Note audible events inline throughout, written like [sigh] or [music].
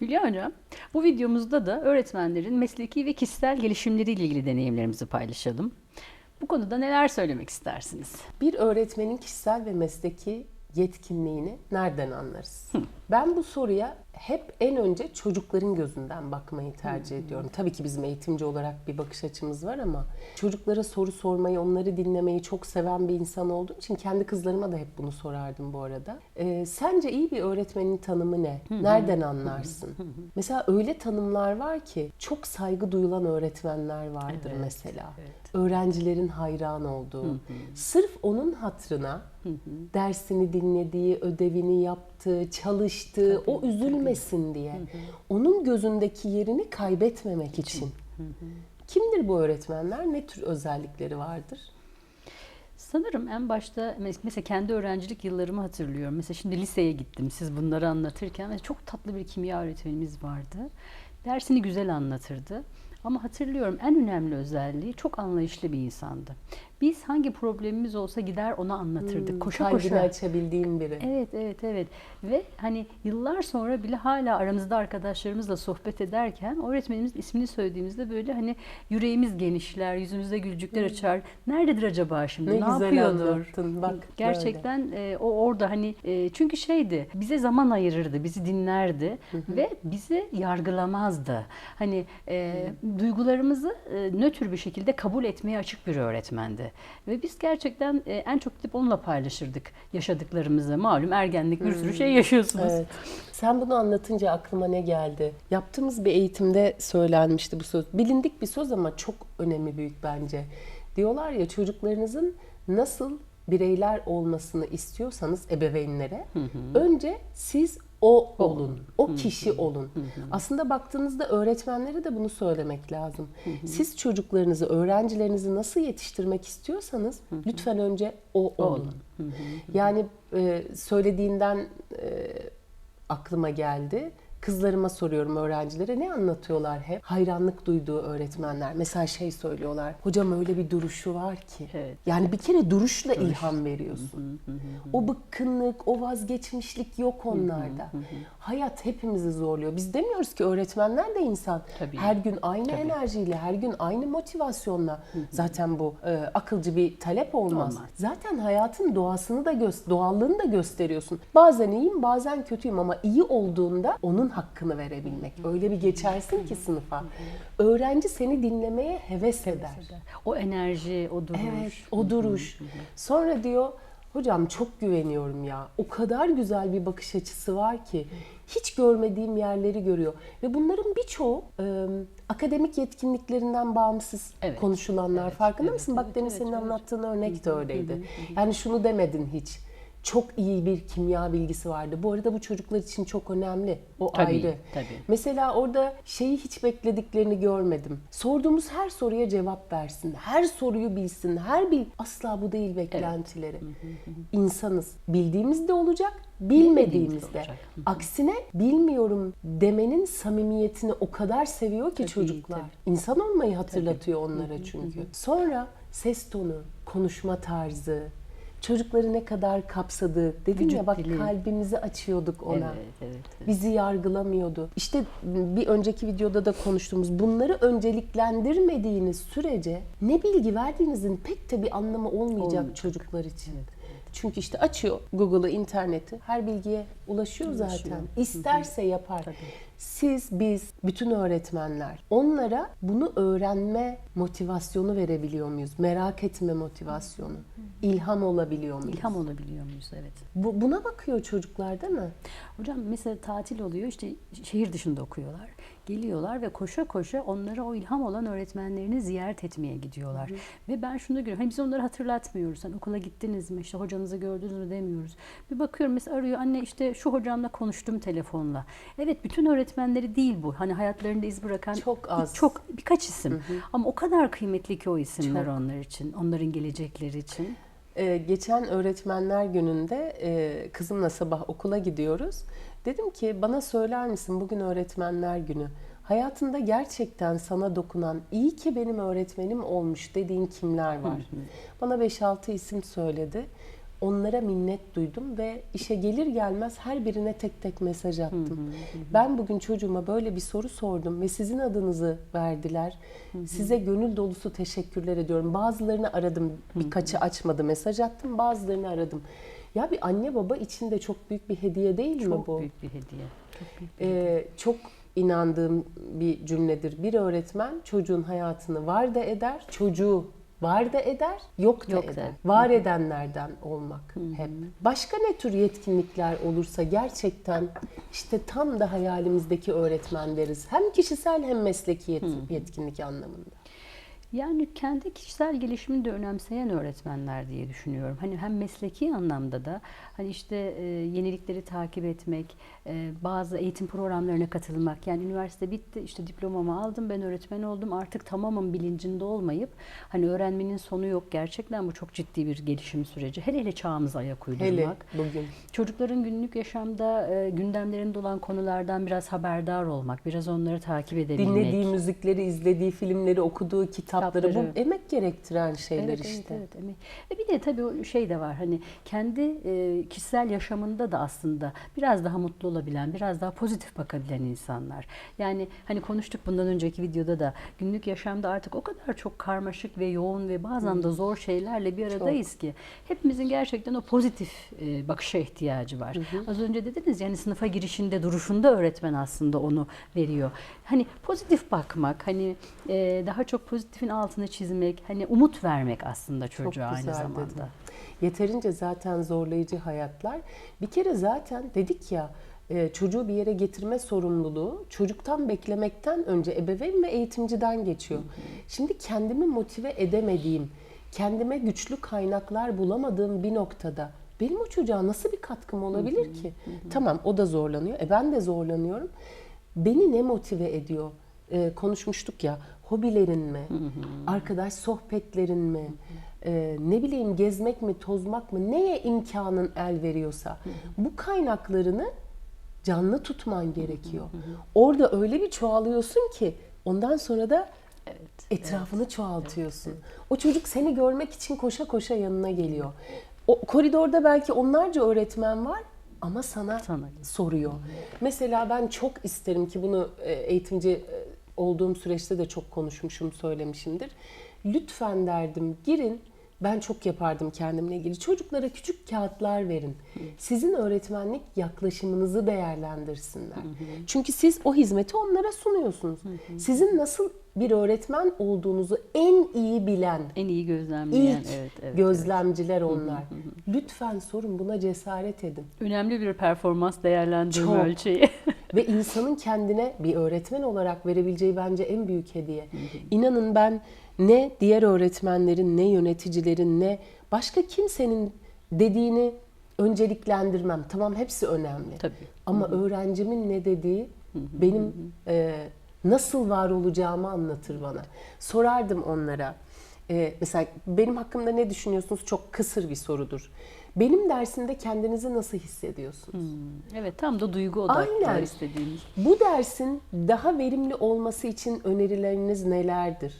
Hülya Hocam, bu videomuzda da öğretmenlerin mesleki ve kişisel gelişimleriyle ilgili deneyimlerimizi paylaşalım. Bu konuda neler söylemek istersiniz? Bir öğretmenin kişisel ve mesleki yetkinliğini nereden anlarız? Ben bu soruya hep en önce çocukların gözünden bakmayı tercih ediyorum. Tabii ki bizim eğitimci olarak bir bakış açımız var ama çocuklara soru sormayı, onları dinlemeyi çok seven bir insan olduğum için kendi kızlarıma da hep bunu sorardım bu arada. Ee, sence iyi bir öğretmenin tanımı ne? Nereden anlarsın? Mesela öyle tanımlar var ki çok saygı duyulan öğretmenler vardır Evet, mesela. evet. Öğrencilerin hayran olduğu. Sırf onun hatrına dersini dinlediği, ödevini yaptığı, çalıştığı, o üzülmesin diye. Onun gözündeki yerini kaybetmemek için. Kimdir bu öğretmenler? Ne tür özellikleri vardır? Sanırım en başta mes- mesela kendi öğrencilik yıllarımı hatırlıyorum. Mesela şimdi liseye gittim siz bunları anlatırken çok tatlı bir kimya öğretmenimiz vardı. Dersini güzel anlatırdı. Ama hatırlıyorum en önemli özelliği çok anlayışlı bir insandı. Biz hangi problemimiz olsa gider ona anlatırdık. koşa Kalbini koşa. açabildiğin biri. Evet, evet, evet. Ve hani yıllar sonra bile hala aramızda arkadaşlarımızla sohbet ederken öğretmenimizin ismini söylediğimizde böyle hani yüreğimiz genişler, yüzümüzde gülücükler açar. Nerededir acaba şimdi? Ne Ne, güzel yapıyordur? anlattın, bak Gerçekten e, o orada hani e, çünkü şeydi bize zaman ayırırdı, bizi dinlerdi ve bizi yargılamazdı. Hani e, duygularımızı e, nötr bir şekilde kabul etmeye açık bir öğretmendi. Ve biz gerçekten e, en çok gidip onunla paylaşırdık yaşadıklarımızı. Malum ergenlik bir sürü şey yaşıyorsunuz. Evet. Sen bunu anlatınca aklıma ne geldi? Yaptığımız bir eğitimde söylenmişti bu söz. Bilindik bir söz ama çok önemi büyük bence. Diyorlar ya çocuklarınızın nasıl bireyler olmasını istiyorsanız ebeveynlere önce siz o olun, o kişi olun. Aslında baktığınızda öğretmenlere de bunu söylemek lazım. Siz çocuklarınızı, öğrencilerinizi nasıl yetiştirmek istiyorsanız lütfen önce o olun. Yani e, söylediğinden e, aklıma geldi. Kızlarıma soruyorum öğrencilere ne anlatıyorlar hep? Hayranlık duyduğu öğretmenler. Mesela şey söylüyorlar. Hocam öyle bir duruşu var ki. Evet. Yani bir kere duruşla ilham veriyorsun. O bıkkınlık, o vazgeçmişlik yok onlarda. Hayat hepimizi zorluyor. Biz demiyoruz ki öğretmenler de insan. Tabii. Her gün aynı enerjiyle, her gün aynı motivasyonla. Zaten bu e, akılcı bir talep olmaz. Olmaz. Zaten hayatın doğasını da gö- doğallığını da gösteriyorsun. Bazen iyiyim, bazen kötüyüm ama iyi olduğunda onun hakkını verebilmek. Öyle bir geçersin ki sınıfa. Öğrenci seni dinlemeye heves eder. O enerji, o duruş. Evet, o duruş. Sonra diyor, hocam çok güveniyorum ya. O kadar güzel bir bakış açısı var ki. Hiç görmediğim yerleri görüyor. Ve bunların birçoğu e, akademik yetkinliklerinden bağımsız Evet. konuşulanlar. Farkında evet, mısın? Bak evet, demin evet, senin evet. anlattığın örnek de öyleydi. Yani şunu demedin hiç. Çok iyi bir kimya bilgisi vardı. Bu arada bu çocuklar için çok önemli. O Tabii, ayrı. tabii. Mesela orada şeyi hiç beklediklerini görmedim. Sorduğumuz her soruya cevap versin. Her soruyu bilsin. Her bil asla bu değil beklentileri. İnsanız. Bildiğimiz de olacak, bilmediğimiz de. olacak. Aksine bilmiyorum demenin samimiyetini o kadar seviyor ki Tabii, çocuklar. tabii. İnsan olmayı hatırlatıyor onlara çünkü. Sonra ses tonu, konuşma tarzı, çocukları ne kadar kapsadığı. Dedim Vücut ya bak dili. kalbimizi açıyorduk ona. Evet, evet, evet. Bizi yargılamıyordu. İşte bir önceki videoda da konuştuğumuz bunları önceliklendirmediğiniz sürece ne bilgi verdiğinizin pek de bir anlamı olmayacak Olmayacak. çocuklar için. Çünkü işte açıyor Google'ı, interneti, her bilgiye ulaşıyor, Ulaşıyor. zaten. İsterse yapar. Tabii. Siz, biz, bütün öğretmenler onlara bunu öğrenme motivasyonu verebiliyor muyuz? Merak etme motivasyonu. İlham olabiliyor muyuz? İlham olabiliyor muyuz? Evet. Bu, buna bakıyor çocuklar değil mi? Hocam mesela tatil oluyor işte şehir dışında okuyorlar. Geliyorlar ve koşa koşa onlara o ilham olan öğretmenlerini ziyaret etmeye gidiyorlar. Ve ben şunu da görüyorum. Hani biz onları hatırlatmıyoruz. Hani okula gittiniz mi? işte hocanızı gördünüz mü demiyoruz. Bir bakıyorum mesela arıyor anne işte şu hocamla konuştum telefonla. Evet bütün öğretmenleri değil bu. Hani hayatlarında iz bırakan Çok az. çok birkaç isim. Ama o kadar kıymetli ki o isimler onlar için. Onların gelecekleri için. Ee, geçen öğretmenler gününde e, kızımla sabah okula gidiyoruz. Dedim ki bana söyler misin bugün öğretmenler günü. Hayatında gerçekten sana dokunan, iyi ki benim öğretmenim olmuş dediğin kimler var? Bana 5-6 isim söyledi. onlara minnet duydum ve işe gelir gelmez her birine tek tek mesaj attım. Ben bugün çocuğuma böyle bir soru sordum ve sizin adınızı verdiler. Size gönül dolusu teşekkürler ediyorum. Bazılarını aradım, birkaçı açmadı mesaj attım, bazılarını aradım. Ya bir anne baba için de çok büyük bir hediye değil mi Çok bu? büyük bir hediye. Çok büyük bir Ee, çok inandığım bir cümledir. Bir öğretmen çocuğun hayatını var da eder, çocuğu var da eder, yok da Yok eder. Var edenlerden olmak hep. Başka ne tür yetkinlikler olursa gerçekten işte tam da hayalimizdeki öğretmen deriz. Hem kişisel hem mesleki yet- yetkinlik anlamında. Yani kendi kişisel gelişimini de önemseyen öğretmenler diye düşünüyorum. Hani hem mesleki anlamda da hani işte e, yenilikleri takip etmek, e, bazı eğitim programlarına katılmak. Yani üniversite bitti, işte diplomamı aldım, ben öğretmen oldum, artık tamamım bilincinde olmayıp hani öğrenmenin sonu yok. Gerçekten bu çok ciddi bir gelişim süreci. Hele hele çağımıza ayak uydurmak. Hele bugün. Çocukların günlük yaşamda e, gündemlerinde olan konulardan biraz haberdar olmak, biraz onları takip edebilmek. Dinlediği müzikleri, izlediği filmleri, okuduğu kitapları, Kitapları. bu emek gerektiren şeyler Evet, işte. Evet, evet, emek. E bir de tabii şey de var hani kendi e, kişisel yaşamında da aslında biraz daha mutlu olabilen, biraz daha pozitif bakabilen insanlar. Yani hani konuştuk bundan önceki videoda da günlük yaşamda artık o kadar çok karmaşık ve yoğun ve bazen de zor şeylerle bir aradayız ki hepimizin gerçekten o pozitif e, bakışa ihtiyacı var. Az önce dediniz yani sınıfa girişinde, duruşunda öğretmen aslında onu veriyor. Hani pozitif bakmak, hani e, daha çok pozitifin altını çizmek, hani umut vermek aslında çocuğa aynı zamanda. dedin. Yeterince zaten zorlayıcı hayatlar. Bir kere zaten dedik ya e, çocuğu bir yere getirme sorumluluğu çocuktan beklemekten önce ebeveyn ve eğitimciden geçiyor. Şimdi kendimi motive edemediğim, kendime güçlü kaynaklar bulamadığım bir noktada benim o çocuğa nasıl bir katkım olabilir ki? Tamam o da zorlanıyor. E ben de zorlanıyorum. Beni ne motive ediyor? E, konuşmuştuk ya hobilerin mi? Arkadaş sohbetlerin mi? E, ne bileyim gezmek mi, tozmak mı? Neye imkanın el veriyorsa bu kaynaklarını canlı tutman gerekiyor. Orada öyle bir çoğalıyorsun ki ondan sonra da etrafını çoğaltıyorsun. O çocuk seni görmek için koşa koşa yanına geliyor. O koridorda belki onlarca öğretmen var ama sana, Sana. soruyor. Mesela ben çok isterim ki bunu e, eğitimci e, olduğum süreçte de çok konuşmuşum, söylemişimdir. Lütfen derdim girin ben çok yapardım kendimle ilgili. Çocuklara küçük kağıtlar verin. Sizin öğretmenlik yaklaşımınızı değerlendirsinler. Çünkü siz o hizmeti onlara sunuyorsunuz. Sizin nasıl bir öğretmen olduğunuzu en iyi bilen, En iyi gözlemleyen, ilk evet, evet. gözlemciler onlar. Lütfen sorun buna cesaret edin. Önemli bir performans değerlendirme Çok. ölçeği. [laughs] Ve insanın kendine bir öğretmen olarak verebileceği bence en büyük hediye. İnanın ben ne diğer öğretmenlerin, ne yöneticilerin, ne başka kimsenin dediğini önceliklendirmem. Tamam hepsi önemli. Tabii. Ama öğrencimin ne dediği benim e, nasıl var olacağımı anlatır bana. Sorardım onlara. E, mesela benim hakkımda ne düşünüyorsunuz? Çok kısır bir sorudur. Benim dersimde kendinizi nasıl hissediyorsunuz? evet tam da duygu odaklı Aynen. istediğimiz. Bu dersin daha verimli olması için önerileriniz nelerdir?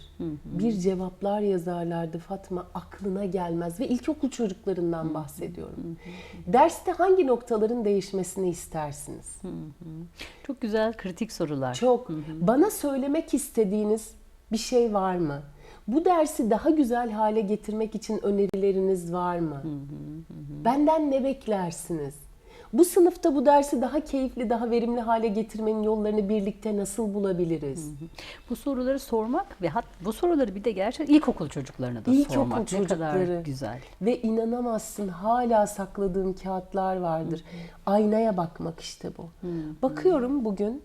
Bir cevaplar yazarlardı Fatma aklına gelmez ve ilkokul çocuklarından bahsediyorum. Derste hangi noktaların değişmesini istersiniz? Çok güzel kritik sorular. Çok. Bana söylemek istediğiniz bir şey var mı? Bu dersi daha güzel hale getirmek için önerileriniz var mı? Benden ne beklersiniz? Bu sınıfta bu dersi daha keyifli, daha verimli hale getirmenin yollarını birlikte nasıl bulabiliriz? Bu soruları sormak ve hat bu soruları bir de gerçekten ilkokul çocuklarına da İlkokul sormak ne çocukları. kadar güzel. Ve inanamazsın hala sakladığım kağıtlar vardır. Aynaya bakmak işte bu. Bakıyorum bugün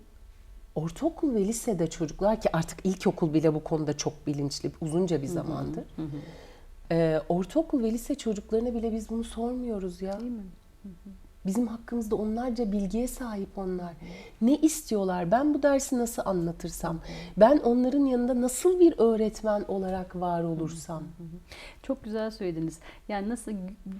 ortaokul ve lisede çocuklar ki artık ilkokul bile bu konuda çok bilinçli uzunca bir zamandır. Ee, ortaokul ve lise çocuklarına bile biz bunu sormuyoruz ya. Bizim hakkımızda onlarca bilgiye sahip onlar. Ne istiyorlar? Ben bu dersi nasıl anlatırsam? Ben onların yanında nasıl bir öğretmen olarak var olursam? Çok güzel söylediniz. Yani nasıl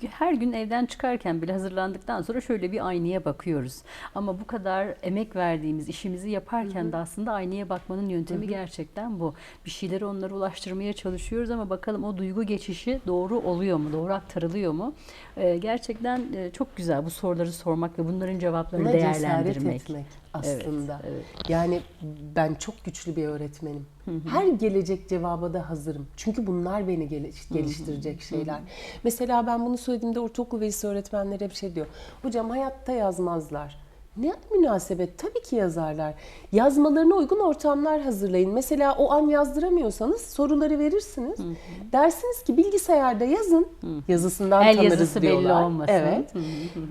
her gün evden çıkarken bile hazırlandıktan sonra şöyle bir aynaya bakıyoruz. Ama bu kadar emek verdiğimiz işimizi yaparken de aslında aynaya bakmanın yöntemi gerçekten bu. Bir şeyleri onlara ulaştırmaya çalışıyoruz ama bakalım o duygu geçişi doğru oluyor mu? Doğru aktarılıyor mu? Ee, gerçekten e, çok güzel bu soruları sormak ve bunların cevaplarını Buna cesaret değerlendirmek. etmek aslında. evet. Yani ben çok güçlü bir öğretmenim. Her gelecek cevaba da hazırım. Çünkü bunlar beni geliş- geliştirecek şeyler. Mesela ben bunu söylediğimde ortaokul velisi öğretmenler hep şey diyor. Hocam hayatta yazmazlar. Ne münasebet tabii ki yazarlar. Yazmalarına uygun ortamlar hazırlayın. Mesela o an yazdıramıyorsanız soruları verirsiniz. Dersiniz ki bilgisayarda yazın. Yazısından El tanırız yazısı belli diyorlar. olmasın. Evet.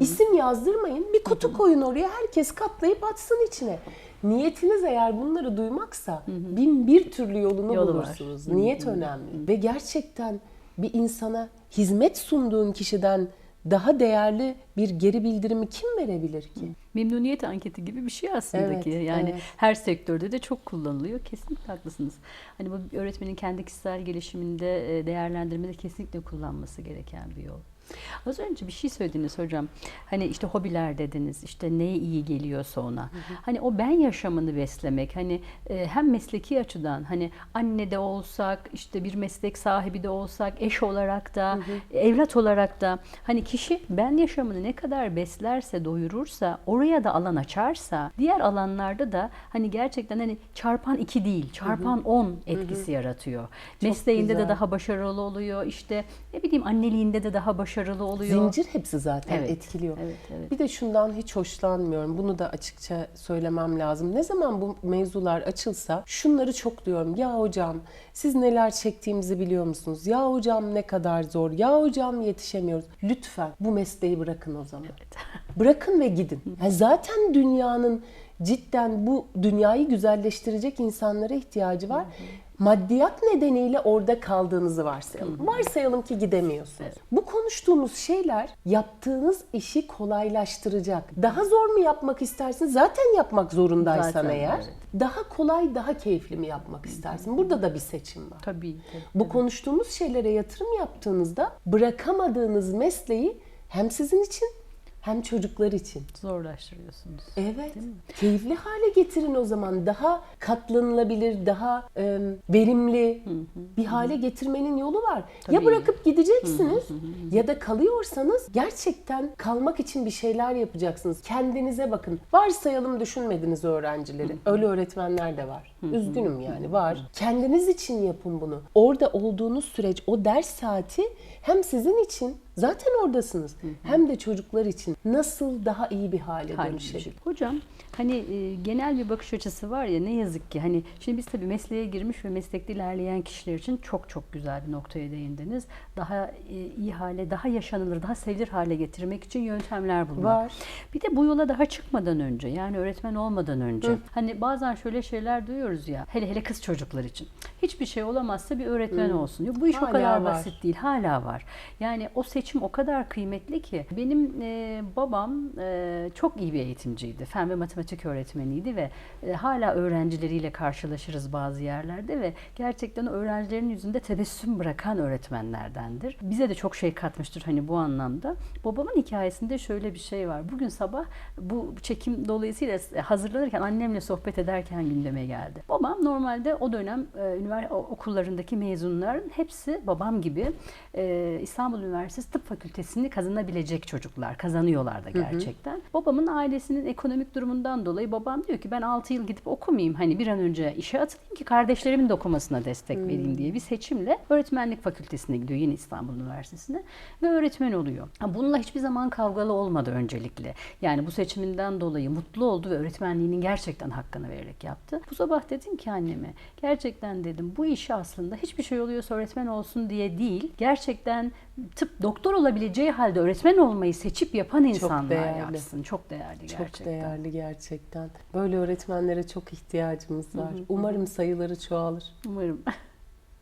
İsim yazdırmayın. Bir kutu koyun oraya. Herkes katlayıp atsın içine. Niyetiniz eğer bunları duymaksa bin bir türlü yolunu Yolu var. bulursunuz. Niyet önemli. Ve gerçekten bir insana hizmet sunduğun kişiden daha değerli bir geri bildirimi kim verebilir ki? Memnuniyet anketi gibi bir şey aslında Evet, ki. Yani evet. her sektörde de çok kullanılıyor. Kesinlikle haklısınız. Hani bu öğretmenin kendi kişisel gelişiminde, değerlendirmede kesinlikle kullanması gereken bir yol. Az önce bir şey söylediniz hocam. Hani işte hobiler dediniz. işte ne iyi geliyorsa ona. Hani o ben yaşamını beslemek. Hani e, hem mesleki açıdan hani anne de olsak, işte bir meslek sahibi de olsak, eş olarak da, evlat olarak da hani kişi ben yaşamını ne kadar beslerse, doyurursa, oraya da alan açarsa, diğer alanlarda da hani gerçekten hani çarpan iki değil, çarpan on etkisi yaratıyor. Mesleğinde de güzel. daha başarılı oluyor. işte ne bileyim anneliğinde de daha başarılı oluyor. Zincir hepsi zaten Evet, etkiliyor. evet, evet. Bir de şundan hiç hoşlanmıyorum. Bunu da açıkça söylemem lazım. Ne zaman bu mevzular açılsa şunları çok diyorum. Ya hocam siz neler çektiğimizi biliyor musunuz? Ya hocam ne kadar zor. Ya hocam yetişemiyoruz. Lütfen bu mesleği bırakın o zaman. [laughs] Bırakın ve gidin. Ya zaten dünyanın cidden bu dünyayı güzelleştirecek insanlara ihtiyacı var. Maddiyat nedeniyle orada kaldığınızı varsayalım. Varsayalım ki gidemiyorsunuz. Bu konuştuğumuz şeyler yaptığınız işi kolaylaştıracak. Daha zor mu yapmak istersin? Zaten yapmak zorundaysan Zaten, eğer. evet. Daha kolay, daha keyifli mi yapmak istersin? Burada da bir seçim var. Tabii. tabii. Bu konuştuğumuz şeylere yatırım yaptığınızda bırakamadığınız mesleği hem sizin için hem çocuklar için. Zorlaştırıyorsunuz. Evet. Keyifli hale getirin o zaman. Daha katlanılabilir, daha e, verimli bir hale getirmenin yolu var. Ya Tabii. bırakıp gideceksiniz ya da kalıyorsanız gerçekten kalmak için bir şeyler yapacaksınız. Kendinize bakın. Varsayalım düşünmediniz öğrencileri. Öyle öğretmenler de var. Üzgünüm yani var. Kendiniz için yapın bunu. Orada olduğunuz süreç, o ders saati hem sizin için zaten oradasınız. Hem de çocuklar için nasıl daha iyi bir hale dönüşebilir. Hocam hani e, genel bir bakış açısı var ya ne yazık ki hani şimdi biz tabii mesleğe girmiş ve meslekte ilerleyen kişiler için çok çok güzel bir noktaya değindiniz. Daha e, iyi hale, daha yaşanılır, daha sevilir hale getirmek için yöntemler bulmak. Var. Bir de bu yola daha çıkmadan önce yani öğretmen olmadan önce hani bazen şöyle şeyler duyuyoruz ya hele hele kız çocuklar için. Hiçbir şey olamazsa bir öğretmen olsun. Yok, bu iş o Hala kadar var. basit değil. Hala var. Yani o seçim o kadar kıymetli ki. Benim e, babam e, çok iyi bir eğitimciydi. Fen ve matematik öğretmeniydi ve e, hala öğrencileriyle karşılaşırız bazı yerlerde ve gerçekten öğrencilerin yüzünde tebessüm bırakan öğretmenlerdendir. Bize de çok şey katmıştır hani bu anlamda. Babamın hikayesinde şöyle bir şey var. Bugün sabah bu çekim dolayısıyla hazırlanırken annemle sohbet ederken gündeme geldi. Babam normalde o dönem e, üniversite okullarındaki mezunların hepsi babam gibi e, İstanbul Üniversitesi Tıp Fakültesini kazanabilecek çocuklar. Kazanıyorlar da gerçekten. Babamın ailesinin ekonomik durumundan dolayı babam diyor ki ben 6 yıl gidip okumayayım. Hani bir an önce işe atılayım ki kardeşlerimin de okumasına destek vereyim diye bir seçimle öğretmenlik fakültesine gidiyor yine İstanbul Üniversitesi'ne ve öğretmen oluyor. Bununla hiçbir zaman kavgalı olmadı öncelikle. Yani bu seçiminden dolayı mutlu oldu ve öğretmenliğinin gerçekten hakkını vererek yaptı. Bu sabah dedim ki anneme gerçekten dedim bu işi aslında hiçbir şey oluyorsa öğretmen olsun diye değil. Gerçekten tıp doktor olabileceği halde öğretmen olmayı seçip yapan insanlar değerli. yapsın. Çok değerli gerçekten. Çok değerli gerçekten. Böyle öğretmenlere çok ihtiyacımız var. Umarım sayıları çoğalır. Umarım. [laughs]